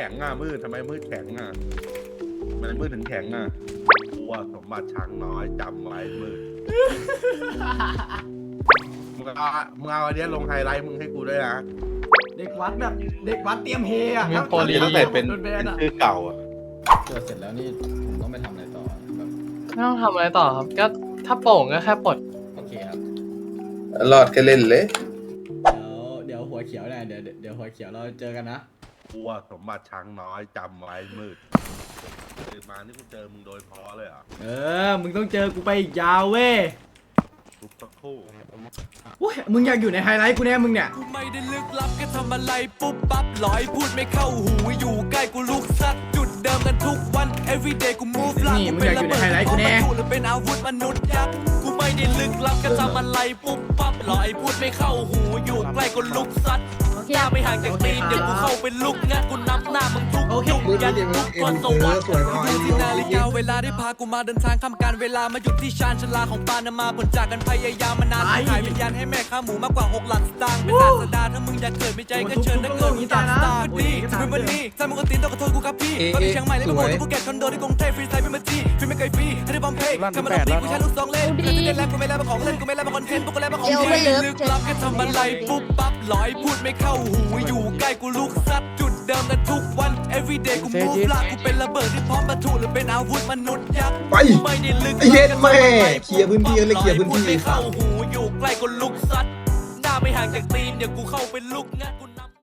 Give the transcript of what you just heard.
ข็งอะมืดทำไมมืดแข็งอะทำไมมืดถึงแข็งอะกลัวสมบัติช้างน้อยจำไว้มืดมึงเอามึงเอาอันเนี้ยลงไฮไลท์มึงให้กูด้วยนะเด็กวัดแบบเด็กวัดเตรียมเฮอะมีครับโปรลีตั้งแต่เป็นโดนแบนอะชื่อเก่าอะเจอเสร็จแล้วนี่ผมต้องไปทำอะไรต่อแบบไม่ต้องทำอะไรต่อครับ ก็ถ้าโป่งก็แค่ปลด โอเคครับรอดก็เล่นเลย เดี๋ยวเดี๋ยวหัวเขียวเนี่ยเดี๋ยวเดี๋ยวเดี๋ยวหัวเขียวเราเจอกันนะ กลัวสมบัติช้างน้อยจำไว้มืดตื่นมานี่กูเจอมึงโดยพอเลยเหรอะเออ มึงต้องเจอกูไปอีกยาวเว้ยทุกสักครู่อุ้ยมึงอยากอยู่ในไฮไลท์กูแน่มึงเนี่ย กูไม่ได้ลึกลับก็ทำอะไรปุ๊บปั๊บลอยพูดไม่เข้าหูอยู่ใกล้กูลุกซัดจุดเดิมกันทุกวัน everyday กู move ลันี่มึงอยากอยู่ในไฮไลท์กูแน่หรือเป็นอาวุธมนุษย์ยักษ์กูไม่ได้ลึกลับก็ทำอะไรปุ๊บปั๊บลอยพูดไม่เข้าหูอยู่ใกล้กูลุกซัด หน้าไม่ห่างจากตีนเดี๋ยวกูเข้าไปลุกงัดกูนับหน้ามึงทุกโอเคยุกยันทุกคนสวัสดิ์ดูที่นาฬิกาเวลาได้พากูมาเดินทางข้ามการเวลามาหยุดที่ชานชาลาของปานามาผลจากกันพยายามมานานไปขายวิญญาณให้แม่ค้าหมูมากกว่า6หลักสตางค์เป็นศาสดาถ้ามึงอยากเกิดไม่ใจก็เชิญถ้าเกิดมึงอยากสตาร์ก็ดีจะเป็นวันนี้ถ้ามึงก็ตีนต้องขอโทษกูครับพี่ตอนนี้เชียงใหม่เลยก็บอกที่ภูเก็ตคอนโดที่กรุงเทพฟรีสไตล์เป็นมาจีฟิล์มไม่ เคยฟรีให้ได้บอมเพย์แค่มาลงปีกูใช้ลูกซองเล่นกูเล่นแล้วกูไม่เล่นมาของเล่นกูไม่เล่นมาคอนเทนต์กูก็เล่นมาของจริงลึกลับแค่ทำอะไรปุ๊บปั๊บลอยพูดไม่เข้าหูอยู่ใกล้กูลุกซัดจุดเดิมกันทุกวัน everyday กู move ลากกูเป็นระเบิดที่พร้อมบรรทุหรือเป็นอาวุธมนุษย์ยักษ์ไปไม่ได้ลึกไอ้เย็ดแม่เคลียร์พื้นที่เลยเคลียร์พื้นที่ พูดไม่เข้าหูอยู่ใกล้กูลุกซัดหน้าไม่ห่างจากตีนเดี๋ยวกูเข้าไปลุกงัดกู